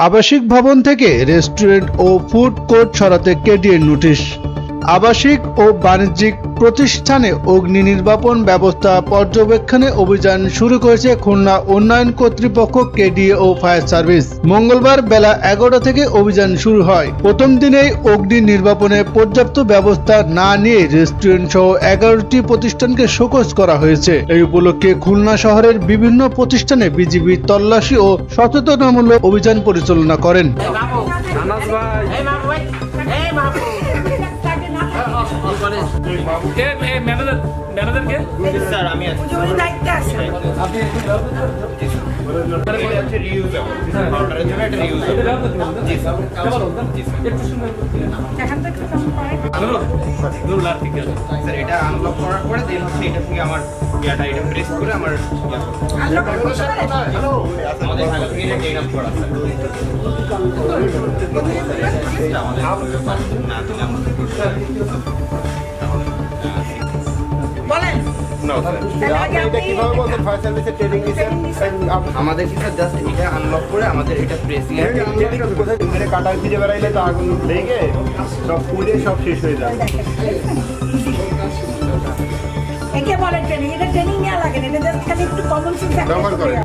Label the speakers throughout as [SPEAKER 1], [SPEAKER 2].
[SPEAKER 1] আবাসিক ভবন থেকে রেস্টুরেন্ট ও ফুড কোর্ট সরাতে কেডিএর নোটিশ আবাসিক ও বাণিজ্যিক প্রতিষ্ঠানে অগ্নি নির্বাপন ব্যবস্থা পর্যবেক্ষণে অভিযান শুরু করেছে খুলনা উন্নয়ন কর্তৃপক্ষ, কেডিএ ও ফায়ার সার্ভিস। মঙ্গলবার বেলা এগারোটা থেকে অভিযান শুরু হয়। প্রথম দিনেই অগ্নি নির্বাপনে পর্যাপ্ত ব্যবস্থা না নিয়ে রেস্টুরেন্ট সহ এগারোটি প্রতিষ্ঠানকে শোকজ করা হয়েছে। এই উপলক্ষে খুলনা শহরের বিভিন্ন প্রতিষ্ঠানে বিজিবি তল্লাশি ও সচেতনামূলক অভিযান পরিচালনা করেন।
[SPEAKER 2] কে ম্যানেজার ম্যানেজার কে?
[SPEAKER 3] স্যার আমি আছি।
[SPEAKER 2] আপনি।
[SPEAKER 3] জি স্যার। এটা আনলক করার পরে দেন হচ্ছে এটা থেকে আমার ইয়াটা এটা প্রেস করে আমার আমাদের ভালো এটা ট্রেন আপ করা স্যার। আমাদের না আমাদের জাস্ট এটা আনলক করে আমাদের এটা প্রেসিং
[SPEAKER 4] কোথায়? কাটার ফিরে বেড়াইলে তো আগুন লেগে সব পুড়ে সব শেষ হয়ে যায়।
[SPEAKER 5] একে বলে ট্রেনিং এটা ট্রেনিং নেওয়া লাগে না এটা জাস্ট খালি একটু কমন সেন্স
[SPEAKER 4] ব্যবহার করেন।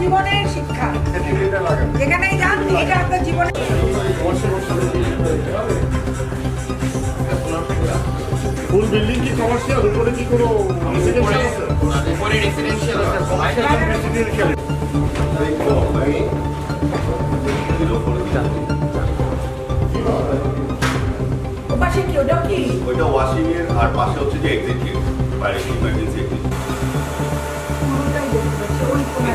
[SPEAKER 5] জীবনের শিক্ষা। যেখানেই যান এটা আপনার জীবনের
[SPEAKER 4] ফুল বিল্ডিং কি কমার্শিয়াল উপরে কি কোনো
[SPEAKER 3] উপরে রেসিডেন্সিয়াল
[SPEAKER 4] রেসিডেন্সিয়াল
[SPEAKER 5] ওপাশে কি ওটাও কি?
[SPEAKER 6] ওইটা ওয়াশিং এর আর পাশে হচ্ছে যে এক্সিট বাইরে ইমার্জেন্সি এক্সিট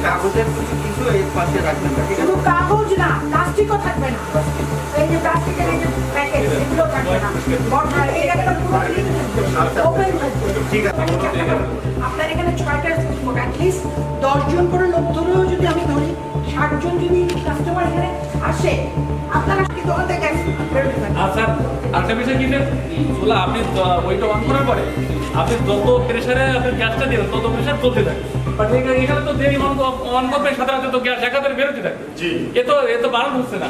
[SPEAKER 3] কাগজের কিছু কিছু এর পাশে রাখবেন
[SPEAKER 5] শুধু কাগজ না প্লাস্টিকও থাকবে না। এই যে প্লাস্টিকের এই যে প্যাকেট এগুলো থাকবে না। বড় এই জায়গাটা পুরোপুরি ওপেন থাকবে
[SPEAKER 3] ঠিক আছে
[SPEAKER 5] আপনার এখানে ছয়টা ফুড অ্যাটলিস্ট দশজন করে লোক ধরেও যদি আমি ধরি ষাটজন যদি কাস্টমার এখানে আসে আপনারা কি দোকান থেকে
[SPEAKER 2] স্যার আরেকটা বিষয় কি চুলা আপনি ওইটা অন করার পরে আপনি যত প্রেশারে আপনি গ্যাসটা দিলেন তত প্রেশার চলতে থাকে। বাট এখানে তো দেরি অন অন করবে সাথে সাথে তো গ্যাস একাধারে বেরোতে থাকে। এ তো এ তো বার্ন হচ্ছে না।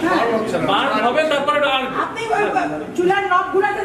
[SPEAKER 2] বার্ন হবে তারপরে আর
[SPEAKER 5] আপনি ওই চুলার নব ঘুরাতে